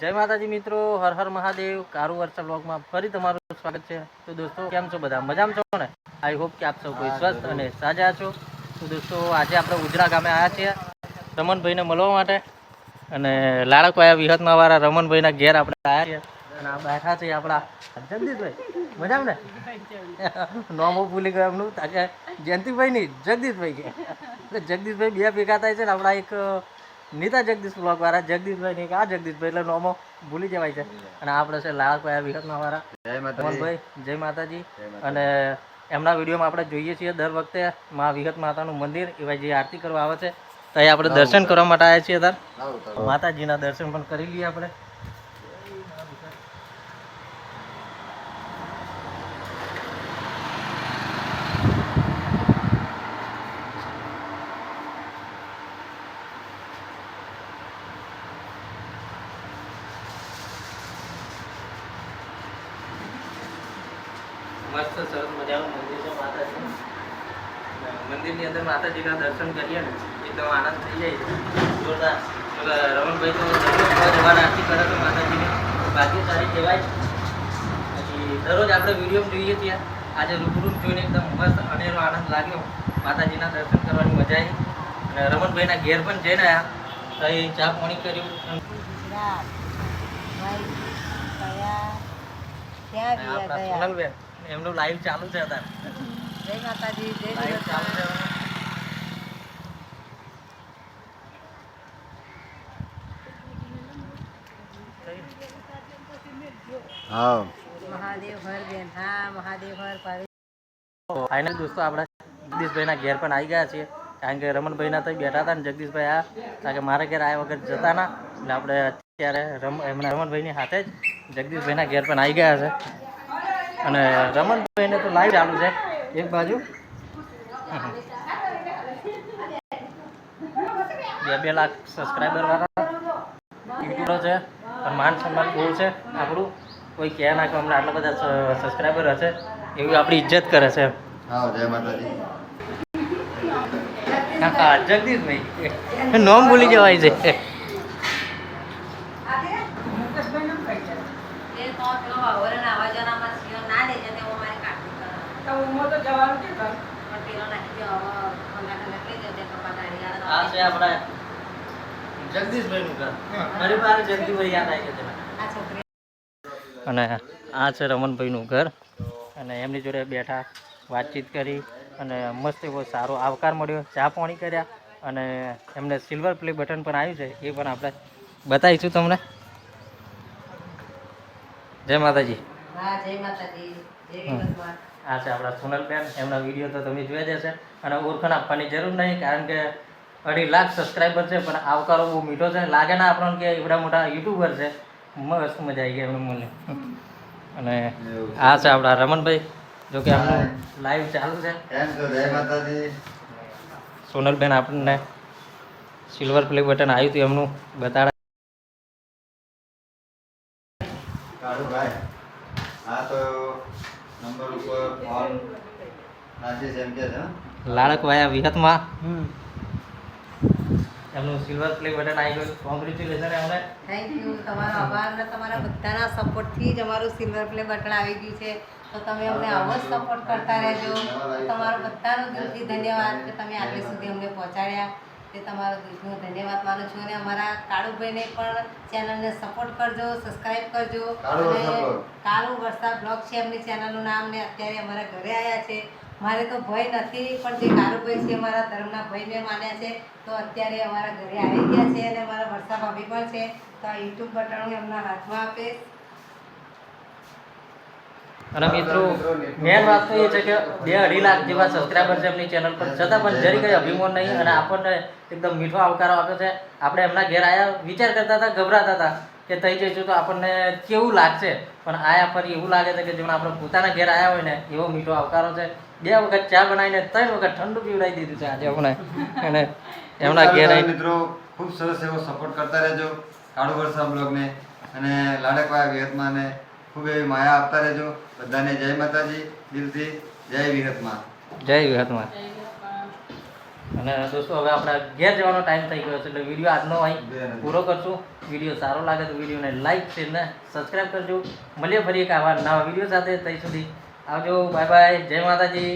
જય માતાજી મિત્રો હર હર મહાદેવ. કારુ વર્ષા બ્લોગમાં ફરી તમારું સ્વાગત છે. તો દોસ્તો કેમ છો બધા? મજામાં છો ને? આઈ હોપ કે આપ સૌ કોઈ સ્વસ્થ અને સાજા છો. તો દોસ્તો આજે આપણે ઉજરા ગામે આવ્યા છીએ રમણભાઈને મળવા માટે. અને લાડકવાયા વિહતમાં વાળા રમણભાઈના ઘેર આપણે આવ્યા છીએ. અને આ બેઠા છે આપણા જગદીશભાઈ. મજામાં ને? નોમો ભૂલી ગયો એમનું. જયંતિભાઈ નહીં જગદીશભાઈ કે જગદીશભાઈ બે ભેગા થાય છે ને આપણા એક નીતા જગદીશ બ્લોગ વાળા જગદીશભાઈ ને આ જગદીશભાઈ એટલે નોમો ભૂલી જવાય છે. અને આપણે છે લાલભાઈ વિહતના વાળા. મોહનભાઈ જય માતાજી. અને એમના વિડીયોમાં આપણે જોઈએ છીએ દર વખતે મા વિહત માતાનું મંદિર એવા જે આરતી કરવા આવે છે તો અહીં આપણે દર્શન કરવા માટે આવ્યા છીએ ત્યારે લાવો તો. માતાજીના દર્શન પણ કરી લઈએ આપણે. મસ્ત સરસ મજાનું મંદિર છે માતાજી મંદિરની અંદર માતાજીના દર્શન કરીએ ને એકદમ આનંદ થઈ જાય છે. જોરદાર. રમણભાઈ તો જવાના આરતી કરે છે માતાજીની ભાગ્યશાળી કહેવાય. પછી દરરોજ આપણે વીડિયો જોઈએ ત્યાં. આજે રૂબરૂ જોઈને એકદમ મસ્ત અનેરો આનંદ લાગ્યો. માતાજીના દર્શન કરવાની મજા આવી. અને રમણભાઈના ઘેર પણ જઈને આવ્યા તો એ ચા પાણી કર્યું. ત્યાં ગયા ગયા? એમનું લાઈવ ચાલુ છે અત્યારે. જય માતાજી જય લાઈવ ચાલુ છે. હા. મહાદેવ હર બેન. હા મહાદેવ હર પાવી ફાઇનલ દોસ્તો આપણે જગદીશભાઈના ઘેર પણ આવી ગયા છીએ. કારણ કે રમણભાઈના તો બેઠા હતા ને જગદીશભાઈ આ. કારણ કે મારા ઘેર આવ્યા વગર જતા ના. એટલે આપણે અત્યારે રમ એમના રમણભાઈની સાથે જ જગદીશભાઈના ઘેર પણ આવી ગયા છે. અને રમણભાઈને તો લાઈવ ચાલુ છે. એક બાજુ. બે બે લાખ સબસ્ક્રાઈબર વાળા. યુટ્યુબર છે. પણ માન સન્માન બહુ છે. આપણું કોઈ કહે ના કે અમને આટલા બધા સબસ્ક્રાઈબર હશે. એવી આપણી ઇજ્જત કરે છે. હા જય માતાજી. જગદીશભાઈ. નોમ ભૂલી જવાય છે એ તો પેલો વાવરને આવા જવાનામાં સિયો ના લેજે તે હું મારી કાઢી કરું પણ પેલો નાખી દે હવે ખંડા ખંડા લઈ જજે કપા દાઢી આ છે આપણા જગદીશભાઈનું ઘર. મારી પાસે જગદીશભાઈ યાદ આવી ગયા આ છોકરી. અને આ છે રમણભાઈનું ઘર. અને એમની જોડે બેઠા વાતચીત કરી અને મસ્ત એવો સારો આવકાર મળ્યો. ચા પાણી કર્યા અને એમને સિલ્વર પ્લે બટન પણ આવ્યું છે એ પણ આપણે બતાવીશું તમને. જય માતાજી. હા જય માતાજી. જય આ છે આપણા સોનલબેન એમના વીડિયો તો તમે જોયા જ હશે. અને ઓળખાણ આપવાની જરૂર નહીં કારણ કે અઢી લાખ સબસ્ક્રાઈબર છે પણ આવકારો બહુ મીઠો છે. લાગે ના આપણને કે એવડા મોટા યુટ્યુબર છે. મસ્ત મજા આવી ગઈ એમને મને અને આ છે આપણા રમણભાઈ જો કે આપણું લાઈવ ચાલુ છે. સોનલબેન આપણને સિલ્વર પ્લે બટન આવ્યું હતું એમનું બતાડા. હા તો નંબર ઉપર ફોન નાખીશ જેમ કે છે હં? લાડકવાયા વિહતમાં. એમનું સિલ્વર પ્લે બટન આવી ગયું. કોંગ્રેચ્યુલેશન એમને. થેન્ક યુ તમારો આભાર અને તમારા બધાના સપોર્ટથી જ અમારું સિલ્વર પ્લે બટન આવી ગયું છે. તો તમે અમને આવો જ સપોર્ટ કરતા રહેજો. તમારો બધાનો દિલથી ધન્યવાદ કે તમે આજે સુધી અમને પહોંચાડ્યા. તે તમારો હું ધન્યવાદ માનું છું અને અમારા કાળુભાઈને પણ ચેનલને સપોર્ટ કરજો સબસ્ક્રાઇબ કરજો. અને કાળુ વરસાદ બ્લોગ છે એમની ચેનલનું નામ ને અત્યારે અમારા ઘરે આવ્યા છે. મારે તો ભય નથી પણ જે કાળુભાઈ છે મારા ધર્મના ભાઈ મેં માન્યા છે. તો અત્યારે અમારા ઘરે આવી ગયા છે અને મારા વરસાદ ભાભી પણ છે. તો આ યુટ્યુબ બટન હું એમના હાથમાં આપીશ. અને મિત્રો મેન વાત તો એ છે કે બે અઢી લાખ જેવા સબસ્ક્રાઈબર છે એમની ચેનલ પર. છતાં પણ જરી કઈ અભિમાન નહીં અને આપણને એકદમ મીઠો આવકારો આપ્યો છે. આપણે એમના ઘેર આવ્યા વિચાર કરતા હતા ગભરાતા હતા કે થઈ જઈશું તો આપણને કેવું લાગશે? પણ આયા ફરી એવું લાગે છે કે જેમણે આપણે પોતાના ઘેર આવ્યા હોય ને એવો મીઠો આવકારો છે. બે વખત ચા બનાવીને ત્રણ વખત ઠંડુ પીવડાવી દીધું છે આજે આપણે અને એમના ઘેર મિત્રો ખૂબ સરસ એવો સપોર્ટ કરતા રહેજો. કાળુ વર્ષા બ્લોગને અને લાડકવાયા વિહતમાં ખૂબ એવી માયા આપતા રહેજો. બધાને જય માતાજી દિલથી જય વિહતમાં જય વિહતમાં અને દોસ્તો હવે આપણા ઘેર જવાનો ટાઈમ થઈ ગયો છે એટલે વીડિયો આજનો અહીં પૂરો કરશું. વીડિયો સારો લાગે તો વિડીયોને લાઈક શેર ને સબસ્ક્રાઈબ કરજો. મળીએ ફરી એક આવા નવા વીડિયો સાથે. ત્યાં સુધી આવજો. બાય બાય જય માતાજી.